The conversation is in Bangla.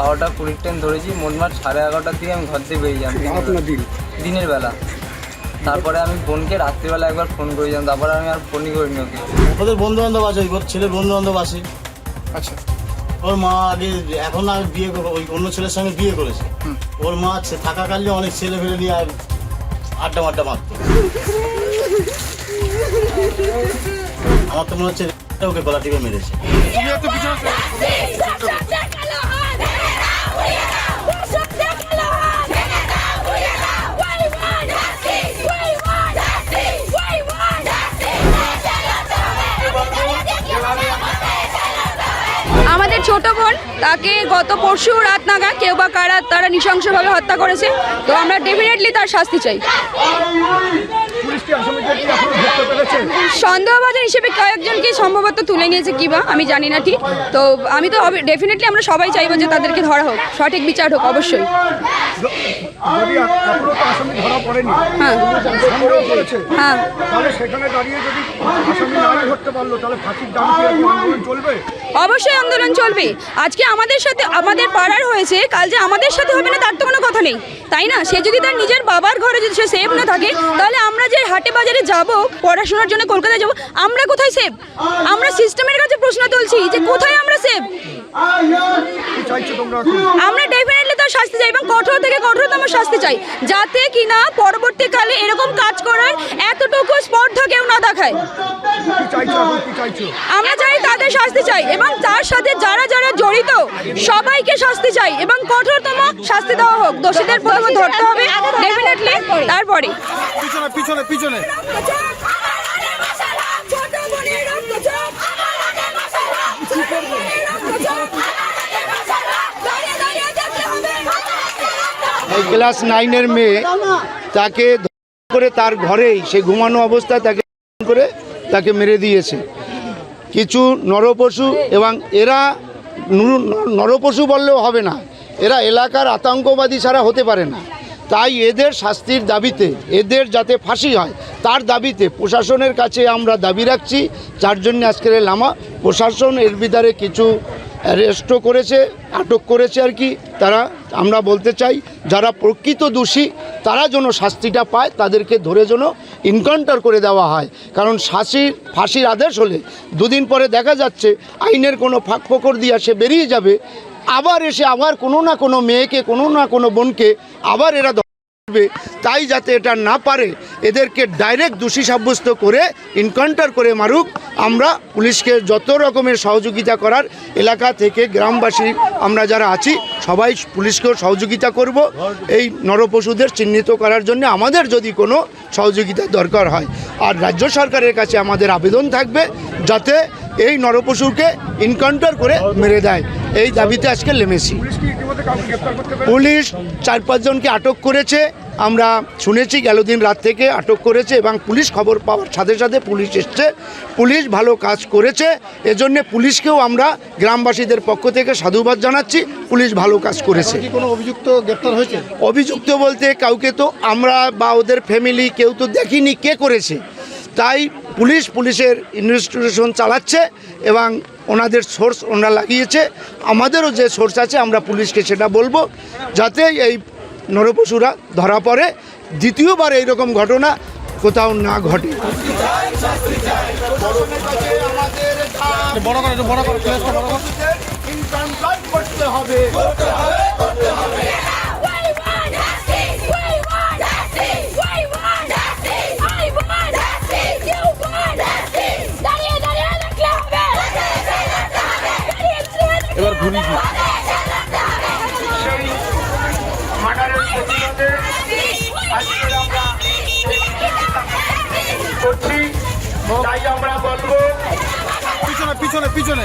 বারোটা কুড়ির ট্রেন ধরেছি মোটমাট সাড়ে এগারোটার দিকে আমি ঘর থেকে বেরিয়ে যাই। দিন? দিনের বেলা। তারপরে আমি বোনকে রাত্রিবেলা একবার ফোন করেছিলাম তারপরে আমি আর ফোনই করিনি ওকে। ওদের বন্ধু বান্ধব আছে ওর ছেলের বন্ধু বান্ধব আছে। আচ্ছা। ওর মা আগে এখন আর বিয়ে করে- ওই অন্য ছেলের সঙ্গে বিয়ে করেছে। ওর মা থাকাকালীন অনেক ছেলে ফেলে নিয়ে আর আড্ডা মাড্ডা মারতো। আমার তো মনে হচ্ছে ওকে গলা টিপে মেরেছে। ছোট বোন, তাকে গত পরশু রাত নাগাদ কেউ বা কারা তারা নৃশংসভাবে হত্যা করেছে, তো আমরা ডেফিনেটলি তার শাস্তি চাই। সন্দেহভাজন হিসেবে কয়েকজনকে সম্ভবত তুলে নিয়েছে কিবা আমি জানি না ঠিক। তো আমি তো ডেফিনেটলি আমরা সবাই চাইব যে তাদেরকে ধরা হোক সঠিক বিচার হোক অবশ্যই। হ্যাঁ। হ্যাঁ। অবশ্যই আন্দোলন চলবে। আজকে আমাদের সাথে আমাদের পাড়ার হয়েছে কাল যে আমাদের সাথে হবে না তার তো কোনো কথা নেই। তাই না? সে যদি তার নিজের বাবার ঘরে যদি সে সেফ না থাকে তাহলে আমরা যে হাটে বাজারে যাব পড়াশোনার জন্য কলকাতায় যাব আমরা কোথায় সেফ আমরা সিস্টেমের কাছে প্রশ্ন তুলছি যে কোথায় আমরা এখন? আমরা ডেফিনেটলি শাস্তি চাই এবং কঠোর থেকে কঠোরতম শাস্তি চাই। যাতে কিনা পরবর্তীকালে এরকম কাজ করার এতটুকু স্পর্ধা কেউ না দেখায়। আমরা চাই তাদের শাস্তি চাই এবং তার সাথে যারা যারা জড়িত সবাইকে শাস্তি চাই এবং কঠোরতম শাস্তি দেওয়া হোক। দোষীদের প্রথমে ধরতে হবে ডেফিনেটলি তারপরে। পিছনে পিছনে পিছনে। ক্লাস নাইনের মেয়ে তাকে করে তার ঘরেই, সে ঘুমানো অবস্থায় তাকে করে তাকে মেরে দিয়েছে। কিছু নরপশু এবং এরা নুর- নরপশু বললেও হবে না। এরা এলাকার আতঙ্কবাদী ছাড়া হতে পারে না। তাই এদের শাস্তির দাবিতে, এদের যাতে ফাঁসি হয়, তার দাবিতে প্রশাসনের কাছে আমরা দাবি রাখছি। যার জন্য আজকের লামা। প্রশাসন এর ভিতরে কিছু অ্যারেস্টও করেছে, আটক করেছে আর কি তারা। আমরা বলতে চাই, যারা প্রকৃত দোষী, তারা যেন শাস্তিটা পায়, তাদেরকে ধরে যেন ইনকাউন্টার করে দেওয়া হয়। কারণ শাসির ফাঁসির আদেশ হলে দুদিন পরে দেখা যাচ্ছে, আইনের কোনো ফাঁক ফোকর দিয়ে সে বেরিয়ে যাবে। আবার এসে আবার কোনো না কোনো মেয়েকে, কোনো না কোনো বোনকে আবার এরা তাই যাতে এটা না পারে, এদেরকে ডাইরেক্ট দোষী সাব্যস্ত করে ইনকাউন্টার করে মারুক। আমরা পুলিশকে যত রকমের সহযোগিতা করার এলাকা থেকে গ্রামবাসী আমরা যারা আছি, সবাই পুলিশকেও সহযোগিতা করব। এই নরপশুদের চিহ্নিত করার জন্য আমাদের যদি কোনো সহযোগিতা দরকার হয়। আর রাজ্য সরকারের কাছে আমাদের আবেদন থাকবে যাতে এই নরপশুকে ইনকাউন্টার করে মেরে দেয়। এই দাবিতে আজকে নেমেছি। পুলিশ চার পাঁচজনকে আটক করেছে। আমরা শুনেছি গেল দিন রাত থেকে আটক করেছে এবং পুলিশ খবর পাওয়ার সাথে সাথে পুলিশ এসছে। পুলিশ ভালো কাজ করেছে। এজন্য পুলিশকেও আমরা গ্রামবাসীদের পক্ষ থেকে সাধুবাদ জানাচ্ছি। পুলিশ ভালো কাজ করেছে। কোনো অভিযুক্ত গ্রেপ্তার হয়েছে? অভিযুক্ত বলতে কাউকে তো আমরা বা ওদের ফ্যামিলি কেউ তো দেখিনি কে করেছে। তাই পুলিশ পুলিশের ইনভেস্টিগেশন চালাচ্ছে এবং ওনাদের সোর্স ওনারা লাগিয়েছে। আমাদেরও যে সোর্স আছে আমরা পুলিশকে সেটা বলব যাতে এই নরপশুরা ধরা পড়ে। দ্বিতীয়বার এইরকম ঘটনা কোথাও না ঘটে। বড় করে বড় করে বড় করে। করতে হবে। ঘুরি মার্ডারের প্রতিবাদে আজকের আমরা করছি। তাই আমরা বলব পিছনে। পিছনে পিছনে।